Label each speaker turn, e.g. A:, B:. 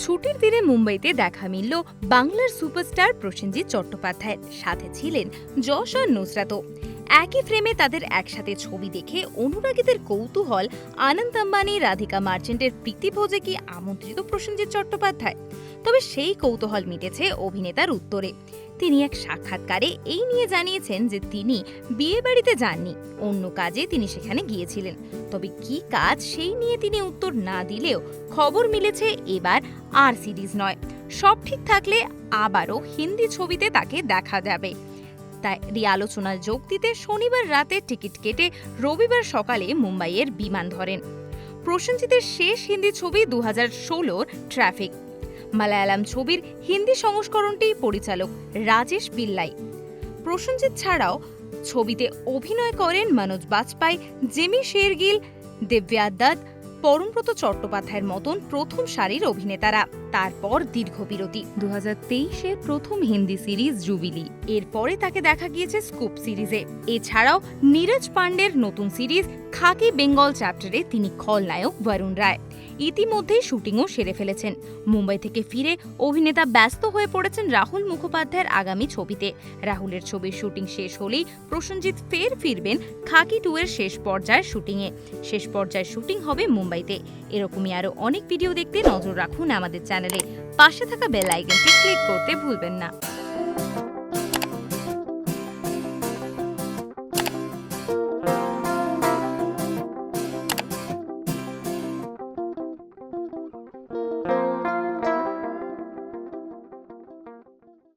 A: ছুটির দিনে মুম্বাইতে দেখা মিলল বাংলার সুপারস্টার প্রসেনজিৎ চট্টোপাধ্যায়ের সাথে ছিলেন যশ আর নুসরাতও। একই ফ্রেমে তাদের একসাথে ছবি দেখে অনুরাগীদের কৌতূহল, আনন্দ আম্বানি, রাধিকা মার্চেন্টের প্রীতিভোজে কি আমন্ত্রিত প্রসেনজিৎ চট্টোপাধ্যায়? তবে সেই কৌতূহল মিটেছে অভিনেতার উত্তরে। তিনি এক সাক্ষাৎকারে এই নিয়ে জানিয়েছেন যে তিনি বিয়ে বাড়িতে যাননি, অন্য কাজে তিনি সেখানে গিয়েছিলেন। তবে কি কাজ সেই নিয়ে তিনি উত্তর না দিলেও খবর মিলেছে এবার আর সিরিজ নয়। সব ঠিক থাকলে আবারও হিন্দি ছবিতে তাকে দেখা যাবে। তাই এই আলোচনায় যোগ দিতে শনিবার রাতে টিকিট কেটে রবিবার সকালে মুম্বাইয়ের বিমান ধরেন। প্রসেনজিতের শেষ হিন্দি ছবি দু হাজার ষোলোর ট্রাফিক। মালায়ালাম ছবির হিন্দি সংস্করণটি পরিচালক রাজেশ বিল্লাই। প্রসেনজিৎ ছাড়াও ছবিতে অভিনয় করেন মনোজ বাজপাই জেমি শেরগিল, দিব্যা দত্ত পরমব্রত চট্টোপাধ্যায়ের মতন প্রথম সারির অভিনেতারা, তারপর দীর্ঘ বিরতি। দু হাজার প্রথম হিন্দি সিরিজ জুবিলি। এরপরে তাকে দেখা গিয়েছে স্কুপ সিরিজে। এছাড়াও নীরজ পান্ডের নতুন সিরিজ খাকি বেঙ্গল চ্যাপ্টারে তিনি খলনায়ক বরুণ রায়। ইতিমধ্যেই শুটিংও সেরে ফেলেছেন। মুম্বাই থেকে ফিরে অভিনেতা ব্যস্ত হয়ে পড়েছেন রাহুল মুখোপাধ্যায়ের আগামী ছবিতে। রাহুলের ছবির শুটিং শেষ হলেই প্রসেনজিৎ ফের ফিরবেন খাকি টু এর শেষ পর্যায়ের শুটিংয়ে। শেষ পর্যায়ের শুটিং হবে মুম্বাইতে। এরকমই আরও অনেক ভিডিও দেখতে নজর রাখুন আমাদের চ্যানেলে পাশে থাকা বেল আইকনটি ক্লিক করতে ভুলবেন না।